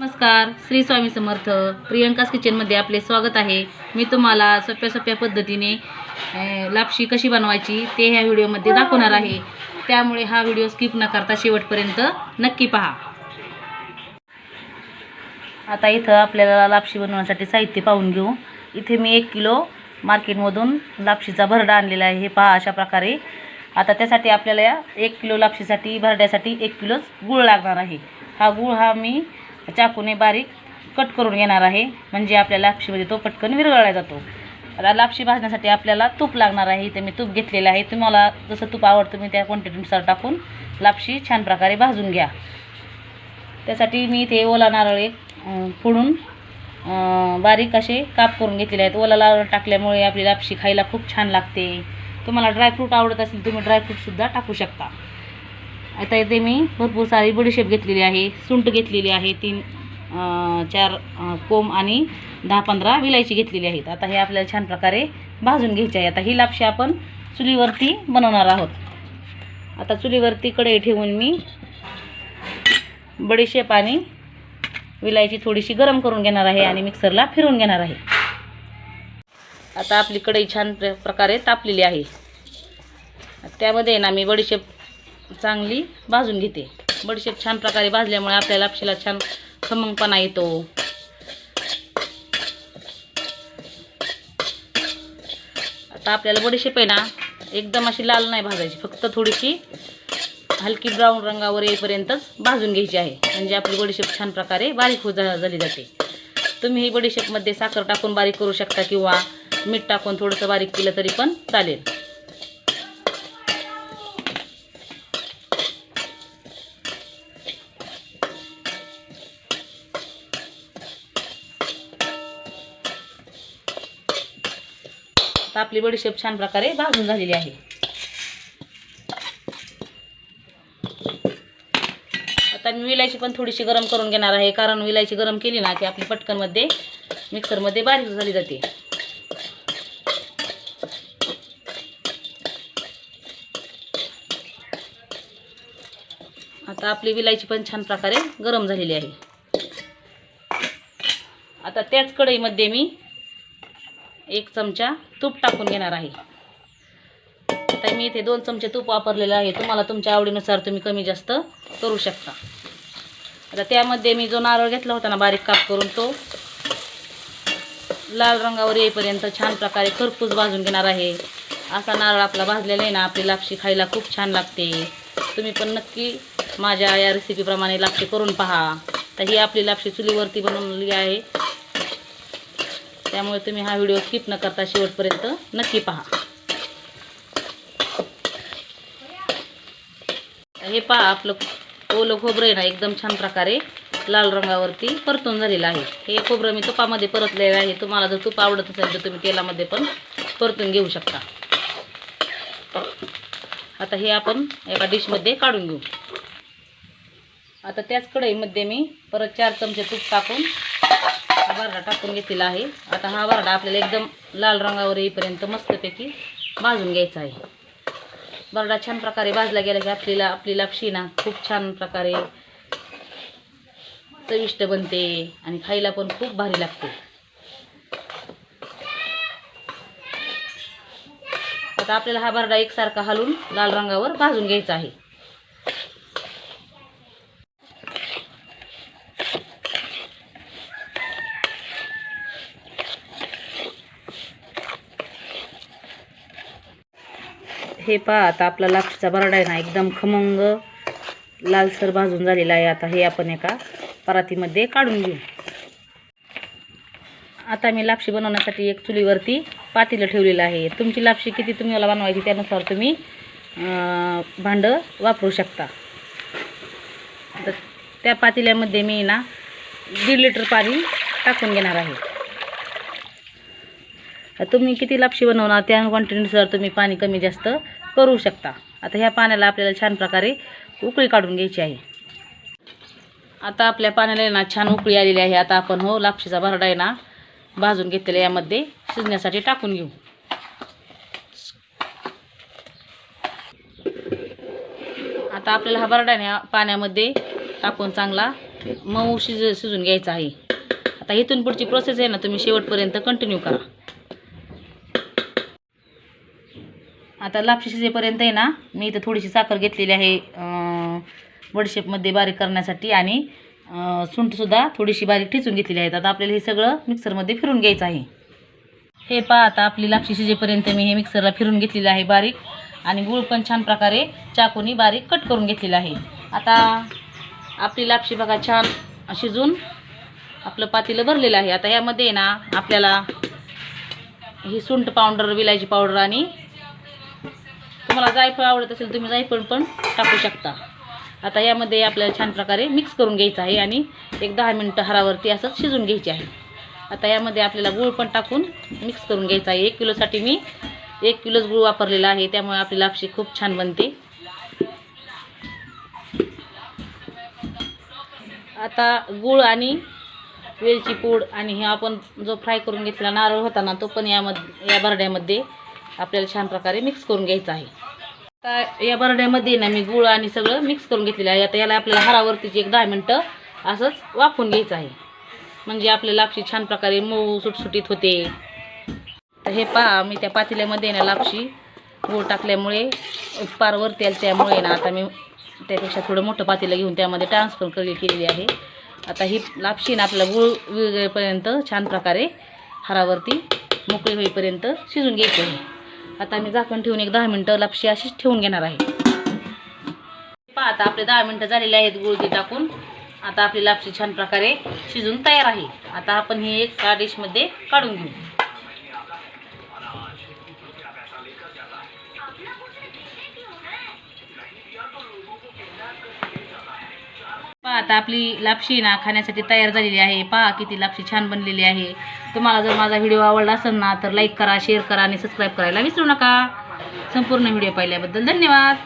नमस्कार श्री स्वामी समर्थ. प्रियंकास किचनमध्ये आपले स्वागत आहे. मी तुम्हाला सोप्या सोप्या पद्धतीने लापशी कशी बनवायची ते ह्या व्हिडिओमध्ये दाखवणार आहे. त्यामुळे हा व्हिडिओ स्किप न करता शेवटपर्यंत नक्की पहा. आता इथं आपल्याला लापशी बनवण्यासाठी साहित्य पाहून घेऊ. इथे मी एक किलो मार्केटमधून लापशीचा भरडा आणलेला आहे. हे पहा अशा प्रकारे. आता त्यासाठी आपल्याला एक किलो लापशीसाठी भरड्यासाठी एक किलोच गूळ लागणार आहे. हा गूळ हा मी चाकूने बारीक कट करून घेणार आहे. म्हणजे आपल्या लापशीमध्ये तो पटकन विरघळला जातो. आता लापशी भाजण्यासाठी आपल्याला तूप लागणार आहे. इथे मी तूप घेतलेलं आहे. तुम्हाला जसं तूप आवडतं मी त्या क्वांटिटीनुसार टाकून लापशी छान प्रकारे भाजून घ्या. त्यासाठी मी इथे ओला नारळ एक फोडून बारीक असे काप करून घेतलेले आहेत. ओला नारळ टाकल्यामुळे आपली लापशी खायला खूप छान लागते. तुम्हाला ड्रायफ्रूट आवडत असेल तुम्ही ड्रायफ्रूटसुद्धा टाकू शकता. आता इथे मी भरपूर सारी बडीशेप घेतलेली आहे सुंट घेतलेली आहे तीन चार कोंब आणि दहा पंधरा विलायची घेतलेली आहेत. आता हे आपल्याला छान प्रकारे भाजून घ्यायची आहे. आता ही लापशी आपण चुलीवरती बनवणार आहोत. आता चुलीवरती कढई ठेवून मी बडीशेप आणि विलायची थोडीशी गरम करून घेणार आहे आणि मिक्सरला फिरवून घेणार आहे. आता आपली कढई छान प्र प्रकारे तापलेली आहे. त्यामध्ये ना मी बडीशेप चांगली भाजून घेते. बडीशेप छान प्रकारे भाजल्यामुळे आपल्याला लापशीला छान खमंगपणा येतो. आता आपल्याला बडीशेप आहे ना एकदम अशी लाल नाही भाजायची फक्त थोडीशी हलकी ब्राऊन रंगावर येईपर्यंतच भाजून घ्यायची आहे. म्हणजे आपली बडीशेप छान प्रकारे बारीक हो झा- झाली जाते. तुम्ही ही बडीशेपमध्ये साखर टाकून बारीक करू शकता किंवा मीठ टाकून थोडंसं बारीक केलं तरी पण चालेल. आता आपली बडीशेप छान प्रकारे भाजून झालेली आहे. आता मी विलायची पण थोडीशी गरम करून घेणार आहे कारण विलायची गरम केली ना की आपली पटकनमध्ये मिक्सरमध्ये बारीक झाली जाते. आता आपली विलायची पण छान प्रकारे गरम झालेली आहे. आता त्याच कढईमध्ये मी एक चमचा तूप टाकून घेणार आहे. आता मी इथे दोन चमचे तूप वापरलेलं आहे. तुम्हाला तुमच्या आवडीनुसार तुम्ही कमी जास्त करू शकता. आता त्यामध्ये मी जो नारळ घेतला होता ना बारीक काप करून तो लाल रंगावर येईपर्यंत छान प्रकारे खरपूस भाजून घेणार आहे. असा नारळ आपला भाजलेला आहे ना आपली लापशी खायला खूप छान लागते. तुम्ही पण नक्की माझ्या या रेसिपीप्रमाणे लापशी करून पहा. तर ही आपली लापशी चुलीवरती बनवलेली आहे. त्यामुळे तुम्ही हा व्हिडिओ स्किप न करता शेवटपर्यंत नक्की पहा. हे पहा आपलं ओलं खोबरं आहे ना एकदम छान प्रकारे लाल रंगावरती परतून झालेलं आहे. हे खोबरं मी तुपामध्ये परतलेलं आहे. तुम्हाला जर तुप आवडत असेल तर तुम्ही तेलामध्ये पण परतून घेऊ शकता. आता हे आपण एका डिशमध्ये काढून घेऊ. आता त्याच कढईमध्ये मी परत चार चमचे तूप टाकून हा बरडा टाकून घेतलेला आहे. आता हा बरडा आपल्याला एकदम लाल रंगावर येईपर्यंत मस्तपैकी भाजून घ्यायचा आहे. बरडा छान प्रकारे भाजला गेला की आपल्याला आपली लापशी खूप छान प्रकारे चविष्ट बनते आणि खायला पण खूप भारी लागते. आता आपल्याला हा बरडा एकसारखा हलून लाल रंगावर भाजून घ्यायचा आहे. हे पहा आता आपला लापशीचा बरडा आहे ना एकदम खमंग लालसर भाजून झालेला आहे. आता हे आपण एका परातीमध्ये काढून घेऊ. आता मी लापशी बनवण्यासाठी एक चुलीवरती पातेलं ठेवलेलं आहे. तुमची लापशी किती तुम्ही मला बनवायची त्यानुसार तुम्ही भांडं वापरू शकता. तर त्या पातेल्यामध्ये मी ना दीड लिटर पाणी टाकून घेणार आहे. तुम्ही किती लापशी बनवणार त्या क्वांटिटीनुसार तुम्ही पाणी कमी जास्त करू शकता. आता ह्या पाण्याला आपल्याला छान प्रकारे उकळी काढून घ्यायची आहे. आता आपल्या पाण्याला ना छान उकळी आलेली आहे. आता आपण हो लापशीचा भरडा आहे ना भाजून घेतलेला यामध्ये. शिजण्यासाठी टाकून घेऊ. आता आपल्याला हा भरडा पाण्यामध्ये टाकून चांगला मऊ शिज शिजून घ्यायचा आहे. आता इथून पुढची प्रोसेस आहे ना तुम्ही शेवटपर्यंत कंटिन्यू करा. आता लापशी शिजेपर्यंत आहे ना मी इथं थोडीशी साखर घेतलेली आहे वडशेपमध्ये बडीशेपमध्ये बारीक करण्यासाठी आणि सुंठसुद्धा थोडीशी बारीक ठेचून घेतलेली आहेत. आता आपल्याला हे सगळं मिक्सरमध्ये फिरून घ्यायचं आहे. हे पहा आता आपली लापशी शिजेपर्यंत मी हे मिक्सरला फिरून घेतलेलं आहे बारीक आणि गूळ पण छान प्रकारे चाकूनी बारीक कट करून घेतलेला आहे. आता आपली लापशी बघा छान शिजून आपलं पातेलं भरलेलं आहे. आता यामध्ये ना आपल्याला ही सुंठ पावडर विलायची पावडर आणि तुम्हाला जायफळ आवडत असेल तुम्ही जायफळ पण टाकू शकता. आता यामध्ये आपल्याला छान प्रकारे मिक्स करून घ्यायचं आहे आणि एक दहा मिनटं हरावरती असंच शिजून घ्यायची आहे. आता यामध्ये आपल्याला गूळ पण टाकून मिक्स करून घ्यायचा आहे. एक किलोसाठी मी एक किलोच गूळ वापरलेला आहे. त्यामुळे आपली लापशी खूप छान बनते. आता गूळ आणि वेलची पूड आणि हे आपण जो फ्राय करून घेतलेला नारळ होता ना तो पण यामध्ये या बरड्यामध्ये आपल्याला छान प्रकारे मिक्स करून घ्यायचं आहे. आता या बरड्यामध्ये ना मी गुळ आणि सगळं मिक्स करून घेतलेलं आहे. आता याला आपल्याला हारावरतीची एक दहा मिनटं असंच वाफून घ्यायचं आहे. म्हणजे आपल्या लापशी छान प्रकारे मऊ सुटसुटीत होते. तर हे पहा मी त्या पातेल्यामध्ये ना लापशी गूळ टाकल्यामुळे पार वरती आली त्यामुळे ना आता मी त्यापेक्षा थोडं मोठं पातेलं घेऊन त्यामध्ये ट्रान्सफर केली केलेली आहे. आता ही लापशी ना आपल्याला गूळ विरघळेपर्यंत छान प्रकारे हारावरती मोकळी होईपर्यंत शिजून घ्यायची आहे. आता मी झाकण ठेवून एक दहा मिनटं लापशी अशीच ठेवून घेणार आहे. पहा आता आपले दहा मिनटं झालेले आहेत गुळगी टाकून. आता आपली लापशी छान प्रकारे शिजून तयार आहे. आता आपण ही एक डिशमध्ये काढून घेऊ. आता आपली लापशी ना खाण्यासाठी तयार झालेली आहे. पहा किती लापशी छान बनलेली आहे. तुम्हाला जर माझा व्हिडिओ आवडला असेल ना तर लाईक करा शेअर करा आणि सबस्क्राईब करायला विसरू नका. संपूर्ण व्हिडिओ पाहिल्याबद्दल धन्यवाद.